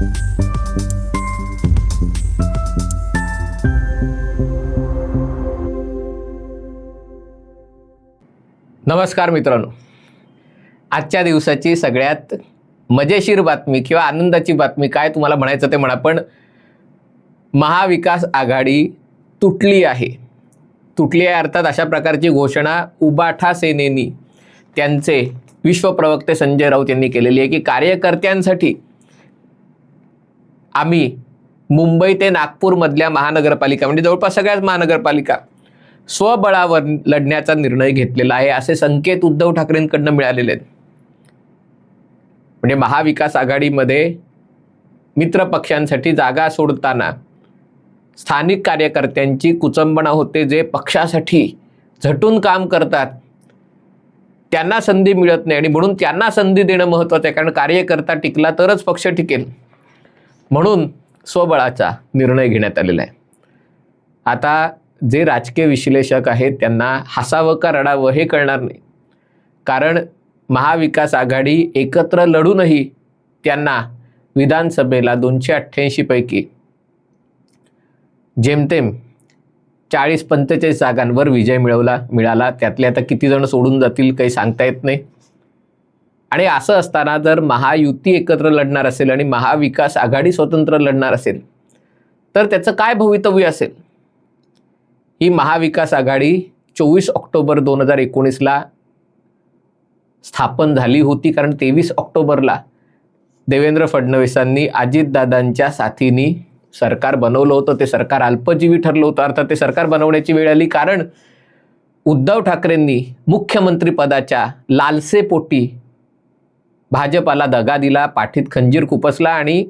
नमस्कार मित्रांनो. आजच्या दिवसाची सगळ्यात मजेशीर बातमी किंवा आनंदाची बातमी काय तुम्हाला म्हणायचं ते म्हणा पण महाविकास आघाडी तुटली आहे. तुटली आहे अर्थात अशा प्रकारची घोषणा उबाठा सेनेनी त्यांचे विश्वप्रवक्ते संजय राऊत यांनी केलेली आहे की कार्यकर्त्यांसाठी आम्ही मुंबई ते नागपूरमधल्या महानगरपालिका म्हणजे जवळपास सगळ्याच महानगरपालिका स्वबळावर लढण्याचा निर्णय घेतलेला आहे असे संकेत उद्धव ठाकरेंकडनं मिळालेले आहेत. म्हणजे महाविकास आघाडीमध्ये मित्र पक्षांसाठी जागा सोडताना स्थानिक कार्यकर्त्यांची कुचंबणा होते जे पक्षासाठी झटून काम करतात. त्यांना संधी मिळत नाही आणि म्हणून त्यांना संधी देणं महत्त्वाचं आहे कारण कार्यकर्ता टिकला तरच पक्ष टिकेल. म्हणून स्वबळाचा निर्णय घेण्यात आलेला आहे. आता जे राजकीय विश्लेषक आहेत त्यांना हसावं का रडावं हे कळणार नाही. कारण महाविकास आघाडी एकत्र लढूनही त्यांना विधानसभेला दोनशे अठ्ठ्याऐंशीपैकी जेमतेम चाळीस पंचेचाळीस जागांवर विजय मिळवला मिळाला. त्यातले आता किती जण सोडून जातील काही सांगता येत नाही. आणि असं असताना जर महायुती एकत्र लढणार असेल आणि महाविकास आघाडी स्वतंत्र लढणार असेल तर त्याचं काय भवितव्य असेल? ही महाविकास आघाडी चोवीस ऑक्टोबर दोन हजार एकोणीसला स्थापन झाली होती कारण तेवीस ऑक्टोबरला देवेंद्र फडणवीसांनी अजितदादांच्या साथीनी सरकार बनवलं होतं. ते सरकार अल्पजीवी ठरलं होतं अर्थात ते सरकार बनवण्याची वेळ आली. कारण उद्धव ठाकरेंनी मुख्यमंत्रीपदाच्या लालसेपोटी भाजपाला दगा दिला पाठीत खंजीर खुपसला आणि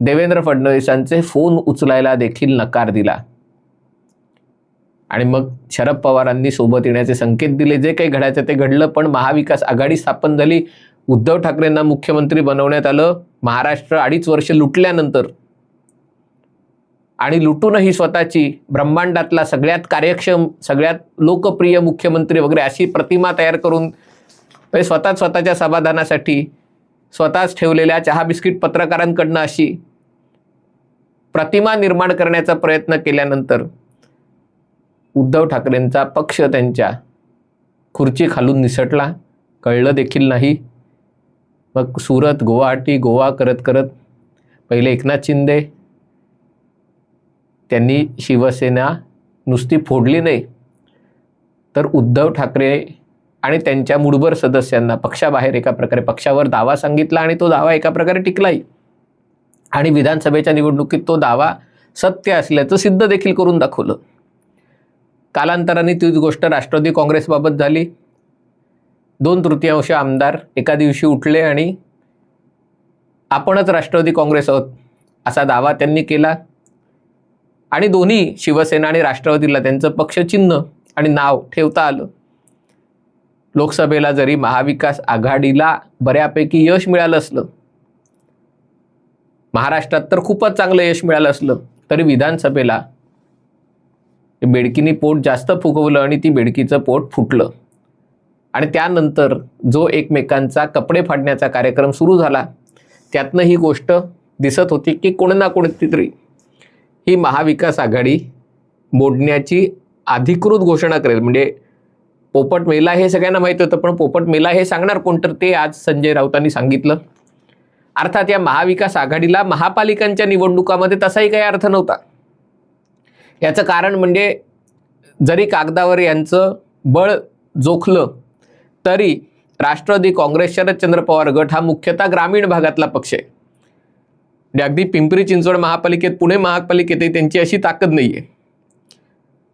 देवेंद्र फडणवीसांचे फोन उचलायला देखील नकार दिला. आणि मग शरद पवारांनी सोबत येण्याचे संकेत दिले. जे काही घडायचं ते घडलं पण महाविकास आघाडी स्थापन झाली. उद्धव ठाकरेंना मुख्यमंत्री बनवण्यात आलं. महाराष्ट्र अडीच वर्ष लुटल्यानंतर आणि लुटूनही स्वतःची ब्रह्मांडातला सगळ्यात कार्यक्षम सगळ्यात लोकप्रिय मुख्यमंत्री वगैरे अशी प्रतिमा तयार करून म्हणजे स्वतःच स्वतःच्या समाधानासाठी स्वतःच ठेवलेल्या चहा बिस्किट पत्रकारांकडनं अशी प्रतिमा निर्माण करण्याचा प्रयत्न केल्यानंतर उद्धव ठाकरेंचा पक्ष त्यांच्या खुर्ची खालून निसटला. कळलं देखील नाही. मग सुरत गुवाहाटी गोवा करत करत पहिले एकनाथ शिंदे त्यांनी शिवसेना नुसती फोडली नाही. तर उद्धव ठाकरे आणि त्यांच्या मुठभर सदस्यांना पक्षाबाहेर एका प्रकारे पक्षावर दावा सांगितला आणि तो दावा एका प्रकारे टिकलाही. आणि विधानसभेच्या निवडणुकीत तो दावा सत्य असल्याचं सिद्ध देखील करून दाखवलं. कालांतराने तीच गोष्ट राष्ट्रवादी काँग्रेसबाबत झाली. दोन तृतीयांश आमदार एका दिवशी उठले आणि आपणच राष्ट्रवादी काँग्रेस आहोत असा दावा त्यांनी केला. आणि दोन्ही शिवसेना आणि राष्ट्रवादीला त्यांचं पक्षचिन्ह आणि नाव ठेवता आलं. लोकसभेला जरी महाविकास आघाडीला बऱ्यापैकी यश मिळालं असलं महाराष्ट्रात तर खूपच चांगलं यश मिळालं असलं तरी विधानसभेला बेडकीनी पोट जास्त फुगवलं आणि ती बेडकीचं पोट फुटलं. आणि त्यानंतर जो एकमेकांचा कपडे फाडण्याचा कार्यक्रम सुरू झाला त्यातनं ही गोष्ट दिसत होती की कोण ना कोणती तरी ही महाविकास आघाडी मोडण्याची अधिकृत घोषणा करेल. म्हणजे पोपट मेला हे सगळ्यांना माहीत होतं पण पोपट मेला हे सांगणार कोण? तर ते आज संजय राऊतांनी सांगितलं. अर्थात या महाविकास आघाडीला महापालिकांच्या निवडणुकामध्ये तसाही काही अर्थ नव्हता. याचं कारण म्हणजे जरी कागदावर यांचं बळ जोखलं तरी राष्ट्रवादी काँग्रेस शरदचंद्र पवार गट हा मुख्यतः ग्रामीण भागातला पक्ष आहे. अगदी पिंपरी चिंचवड महापालिकेत पुणे महापालिकेतही त्यांची अशी ताकद नाही आहे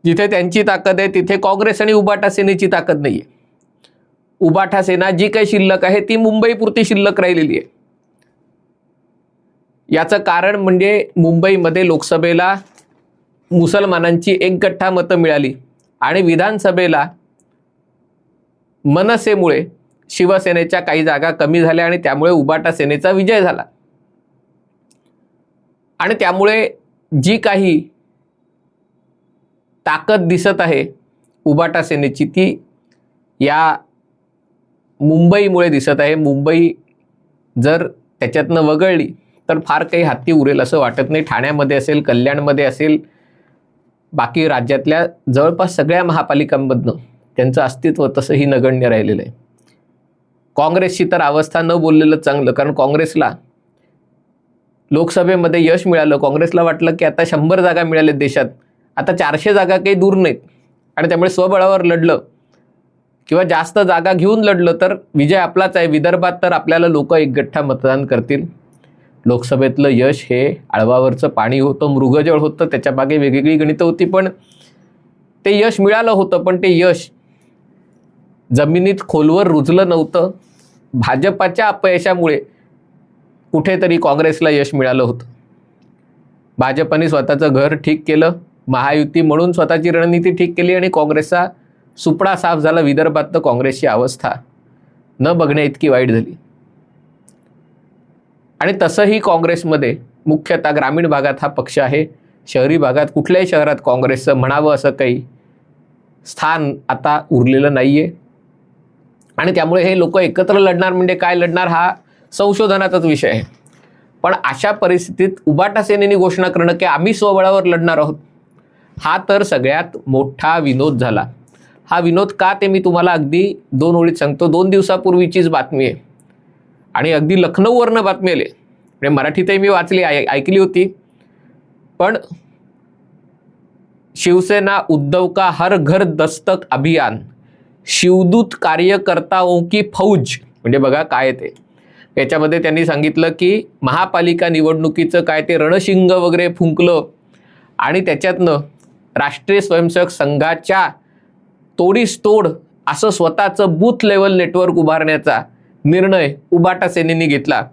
जिथे त्यांची ताकद आहे तिथे काँग्रेस आणि उबाटा सेनेची ताकद नाही आहे उबाठा सेना जी काही शिल्लक आहे ती मुंबईपुरती शिल्लक राहिलेली आहे. याचं कारण म्हणजे मुंबईमध्ये लोकसभेला मुसलमानांची एक गठ्ठा मतं मिळाली आणि विधानसभेला मनसेमुळे शिवसेनेच्या काही जागा कमी झाल्या आणि त्यामुळे उबाटा सेनेचा विजय झाला. आणि त्यामुळे जी काही ताकद दिसत आहे उबाटा सेनेची ती या मुंबईमुळे दिसत आहे. मुंबई जर त्याच्यातनं वगळली तर फार काही हाती उरेल असं वाटत नाही. ठाण्यामध्ये असेल कल्याणमध्ये असेल बाकी राज्यातल्या जवळपास सगळ्या महापालिकांमधनं त्यांचं अस्तित्व तसंही नगण्य राहिलेलं आहे. काँग्रेसची तर अवस्था न बोललेलं चांगलं कारण काँग्रेसला लोकसभेमध्ये यश मिळालं. काँग्रेसला वाटलं की आता शंभर जागा मिळाल्या देशात. आता चारशे जागा काही दूर नाहीत. आणि त्यामुळे स्वबळावर लढलं. किंवा जास्त जागा घेऊन लढलं तर विजय आपलाच आहे. विदर्भात तर आपल्याला लोक एकगठ्ठा मतदान करतील. लोकसभेतलं यश हे आळवावरचं पाणी होतं मृगजळ होतं त्याच्यामागे वेगवेगळी गणितं होती पण ते यश मिळालं होतं पण ते यश जमिनीत खोलवर रुजलं नव्हतं. भाजपाच्या अपयशामुळे कुठेतरी काँग्रेसला यश मिळालं होतं. भाजपने स्वतःचं घर ठीक केलं. महायुती म्हणून स्वतःची रणनीती ठीक केली आणि काँग्रेसचा सुपडा साफ झाला विदर्भात तर काँग्रेसची अवस्था. न बघण्या इतकी वाईट झाली. आणि तसंही काँग्रेसमध्ये मुख्यतः ग्रामीण भागात हा पक्ष आहे. शहरी भागात कुठल्याही शहरात काँग्रेसचं म्हणावं असं काही स्थान आता उरलेलं नाही आहे आणि त्यामुळे हे लोक एकत्र लढणार म्हणजे काय लढणार हा संशोधनाचाच विषय आहे. पण अशा परिस्थितीत उबाटा सेनेने घोषणा करणं की आम्ही स्वबळावर लढणार आहोत हा तर सगळ्यात मोठा विनोद झाला. हा विनोद का ते मी तुम्हाला अगदी दोन ओळीत सांगतो. दोन दिवसापूर्वीचीच बातमी आहे. आणि अगदी लखनौवरनं बातमी आली. म्हणजे मराठीतही मी वाचली ऐ- ऐकली होती. पण शिवसेना उद्धव का हर घर दस्तक अभियान? शिवदूत कार्यकर्ताओं की फौज. म्हणजे बघा काय ते. याच्यामध्ये त्यांनी सांगितलं की महापालिका निवडणुकीचं काय ते रणशिंग वगैरे फुंकलं. आणि त्याच्यातनं राष्ट्रीय स्वयंसेवक संघाच्या तोडीस तोड असं स्वतःचं बूथ लेवल नेटवर्क उभारण्याचा निर्णय उबाटा सेनेने घेतला.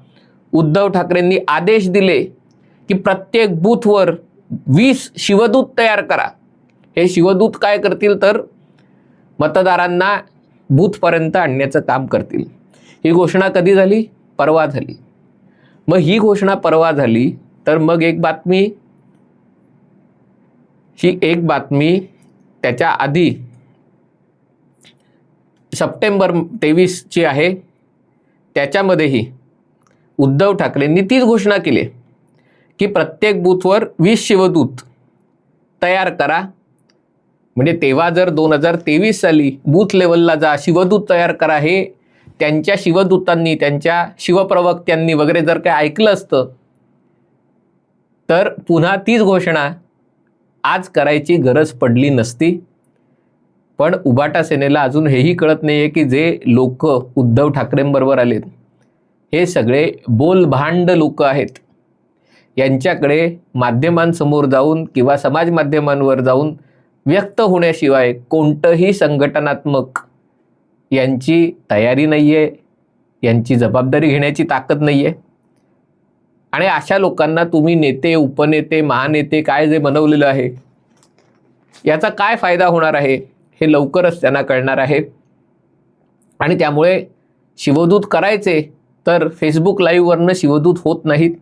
उद्धव ठाकरेंनी आदेश दिले की प्रत्येक बूथवर वीस शिवदूत तयार करा. हे शिवदूत काय करतील तर मतदारांना बूथपर्यंत आणण्याचं काम करतील. ही घोषणा कधी झाली? परवा झाली. मग ही घोषणा परवा झाली तर मग एक बातमी ही एक बातमी त्याच्या आधी सप्टेंबर तेवीसची आहे. त्याच्यामध्येही उद्धव ठाकरेंनी तीच घोषणा केली की प्रत्येक बूथवर वीस शिवदूत तयार करा. म्हणजे तेव्हा जर दोन हजार तेवीस साली बूथ लेवलला जा शिवदूत तयार करा हे त्यांच्या शिवदूतांनी त्यांच्या शिवप्रवक्त्यांनी वगैरे जर काय ऐकलं असतं तर पुन्हा तीच घोषणा आज करायची गरज पडली नसती. पण उबाटा सेनेला अजून हेही कळत नाही आहे की जे लोक उद्धव ठाकरेंबरोबर आलेत हे सगळे बोलभांड लोक आहेत. यांच्याकडे माध्यमांसमोर जाऊन किंवा समाज माध्यमांवर जाऊन व्यक्त होण्याशिवाय कोणतंही संघटनात्मक यांची तयारी नाही आहे यांची जबाबदारी घेण्याची ताकद नाही आहे आणि अशा लोकांना तुम्ही नेते उपनेते महानेते काय जे बनवलेलं आहे याचा काय फायदा होणार आहे हे लवकरच त्यांना कळणार आहे. आणि त्यामुळे शिवदूत करायचे तर फेसबुक लाईव्हवरनं शिवदूत होत नाहीत.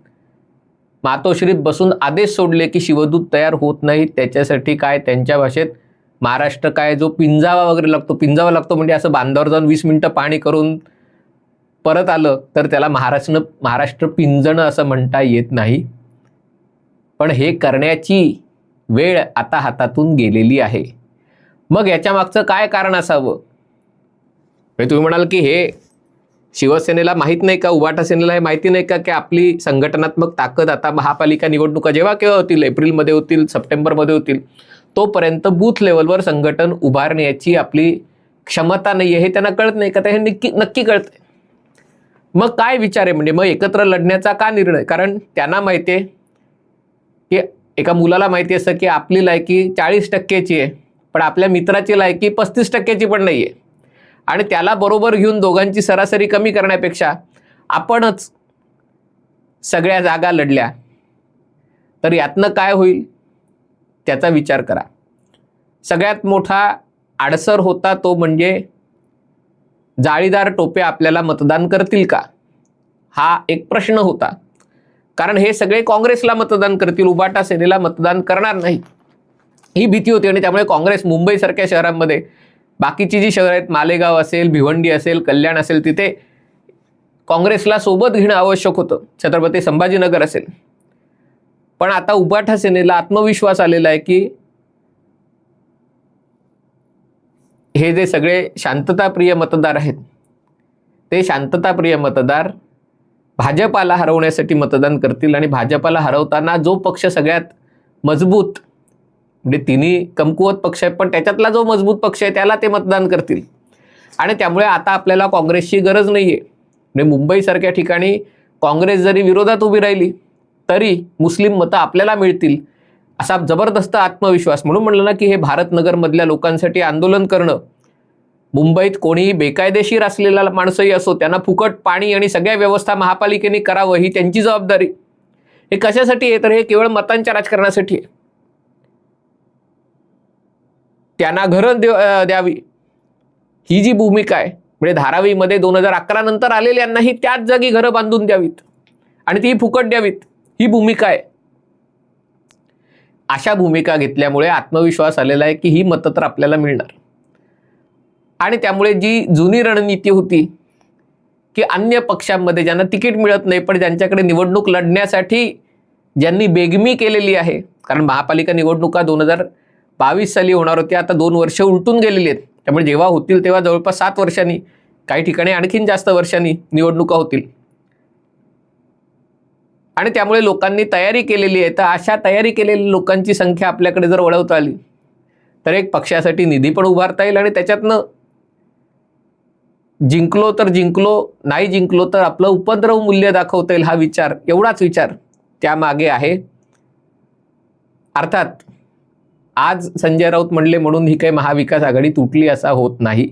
मातोश्रीत बसून आदेश सोडले की शिवदूत तयार होत नाहीत. त्याच्यासाठी काय? त्यांच्या भाषेत महाराष्ट्र काय? जो पिंजावा वगैरे लागतो पिंजावा लागतो म्हणजे असं बांधावर जाऊन वीस मिनटं पाणी करून परत आलं तर त्याला महाराष्ट्र महाराष्ट्र पिंजणं असं म्हणता येत नाही. पण हे करण्याची वेळ आता हातातून गेलेली आहे. मग याच्या मागचं काय कारण असावं? म्हणजे तुम्ही म्हणाल की हे शिवसेनेला माहीत नाही का? उभाटा सेनेला हे माहिती नाही का की आपली संघटनात्मक ताकद आता महापालिका निवडणुका जेव्हा केव्हा होतील? एप्रिलमध्ये होतील सप्टेंबरमध्ये होतील. तोपर्यंत बूथ लेवलवर संघटन उभारण्याची आपली क्षमता नाही आहे हे त्यांना कळत नाही का? ते हे नक्की नक्की कळतं मग काय विचार आहे? म्हणजे मग एकत्र लढण्याचा का निर्णय? कारण त्यांना माहिती आहे की एका मुलाला माहिती असतं की आपली लायकी चाळीस टक्क्याची आहे पण आपल्या मित्राची लायकी पस्तीस टक्क्याची पण नाही आहे आणि त्याला बरोबर घेऊन दोघांची सरासरी कमी करण्यापेक्षा आपणच सगळ्या जागा लढल्या. तर यातनं काय होईल? त्याचा विचार करा. सगळ्यात मोठा आडसर होता तो म्हणजे जाळीदार टोपे आपल्याला मतदान करतील का? हा एक प्रश्न होता. कारण हे सगळे काँग्रेसला मतदान करतील उबाटा सेनेला मतदान करणार नाही. ही भीती होती आणि त्यामुळे काँग्रेस मुंबईसारख्या शहरांमध्ये बाकीची जी शहरं आहेत मालेगाव असेल भिवंडी असेल कल्याण असेल तिथे काँग्रेसला सोबत घेणं आवश्यक होतं. छत्रपती संभाजीनगर असेल. पण आता उबाठा सेनेला आत्मविश्वास आलेला आहे की हे जे सगळे शांतताप्रिय मतदार आहेत ते शांतताप्रिय मतदार भाजपाला हरवण्यासाठी मतदान करतील आणि भाजपाला हरवताना जो पक्ष सगळ्यात मजबूत म्हणजे तिन्ही कमकुवत पक्ष आहेत पण त्याच्यातला जो मजबूत पक्ष आहे त्याला ते मतदान करतील. आणि त्यामुळे आता आपल्याला काँग्रेसची गरज नाही आहे म्हणजे मुंबईसारख्या ठिकाणी काँग्रेस जरी विरोधात उभी राहिली तरी मुस्लिम मतं आपल्याला मिळतील. असा जबरदस्त आत्मविश्वास. म्हणून म्हणलं ना की हे भारतनगरमधल्या लोकांसाठी आंदोलन करणं. मुंबईत कोणीही बेकायदेशीर असलेला माणसंही असो त्यांना फुकट पाणी आणि सगळ्या व्यवस्था महापालिकेने करावं ही त्यांची जबाबदारी. हे कशासाठी आहे? तर हे केवळ मतांच्या राजकारणासाठी आहे. त्यांना घरं दे द्यावी. ही जी भूमिका आहे म्हणजे धारावीमध्ये दोन हजार अकरा नंतर आलेल्यांनाही त्याच जागी घरं बांधून द्यावीत. आणि ती फुकट द्यावीत. ही भूमिका आहे. अशा भूमिका घेतल्यामुळे आत्मविश्वास आलेला आहे की ही मतं तर आपल्याला मिळणार. आणि त्यामुळे जी जुनी रणनीती होती की अन्य पक्षांमध्ये ज्यांना तिकीट मिळत नाही पण ज्यांच्याकडे निवडणूक लढण्यासाठी ज्यांनी बेगमी केलेली आहे कारण महापालिका निवडणुका दोन हजार बावीस साली होणार होत्या आता दोन वर्ष उलटून गेलेली आहेत. त्यामुळे जेव्हा होतील तेव्हा जवळपास सात वर्षांनी काही ठिकाणी आणखीन जास्त वर्षांनी निवडणुका होतील. आणि त्यामुळे लोकांनी तयारी केलेली आहे. तर अशा तयारी केलेल्या लोकांची संख्या आपल्याकडे जर वळवता आली तर एक पक्षासाठी निधी पण उभारता येईल आणि त्याच्यातनं जिंकलो तर जिंकलो नाही जिंकलो तर आपलं उपद्रव मूल्य दाखवता येईल हा विचार एवढाच विचार त्यामागे आहे. अर्थात आज संजय राऊत म्हणले म्हणून ही काही महाविकास आघाडी तुटली असा होत नाही.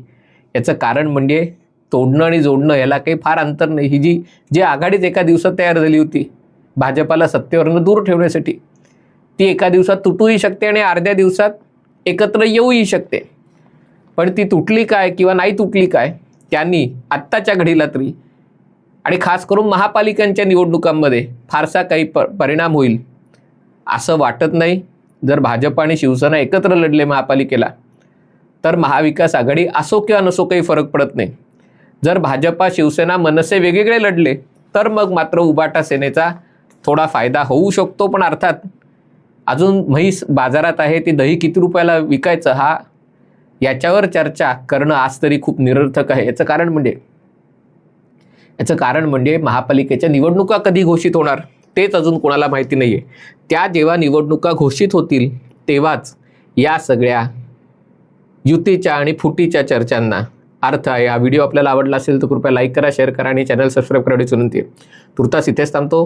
याचं कारण म्हणजे तोडणं आणि जोडणं याला काही फार अंतर नाही. ही जी जी आघाडीच एका दिवसात तयार झाली होती भाजपाला सत्तेवरनं दूर ठेवण्यासाठी. ती एका दिवसात तुटूही शकते आणि अर्ध्या दिवसात एकत्र येऊही शकते. पण ती तुटली काय किंवा नाही तुटली काय त्यांनी आत्ताच्या घडीला तरी आणि खास करून महापालिकांच्या निवडणुकांमध्ये फारसा काही प परिणाम होईल असं वाटत नाही. जर भाजप आणि शिवसेना एकत्र लढले महापालिकेला तर महाविकास आघाडी असो किंवा नसो काही फरक पडत नाही. जर भाजपा शिवसेना मनसे वेगवेगळे लढले तर मग मात्र उबाटा सेनेचा थोडा फायदा होऊ शकतो पण अर्थात अजून म्हैस बाजारात आहे ती दही किती रुपयाला विकायचं हा याच्यावर चर्चा करणं आज तरी खूप निरर्थक आहे. याचं कारण म्हणजे याचं कारण म्हणजे महापालिकेच्या निवडणुका कधी घोषित होणार तेच अजून कोणाला माहिती नाही आहे त्या जेव्हा निवडणुका घोषित होतील तेव्हाच या सगळ्या युतीच्या आणि फुटीच्या चर्चांना अर्थ आहे. हा व्हिडिओ आपल्याला आवडला असेल तर कृपया लाईक करा शेअर करा आणि चॅनल सबस्क्राईब करण्याची विनंती आहे. तुर्तास इथेच थांबतो.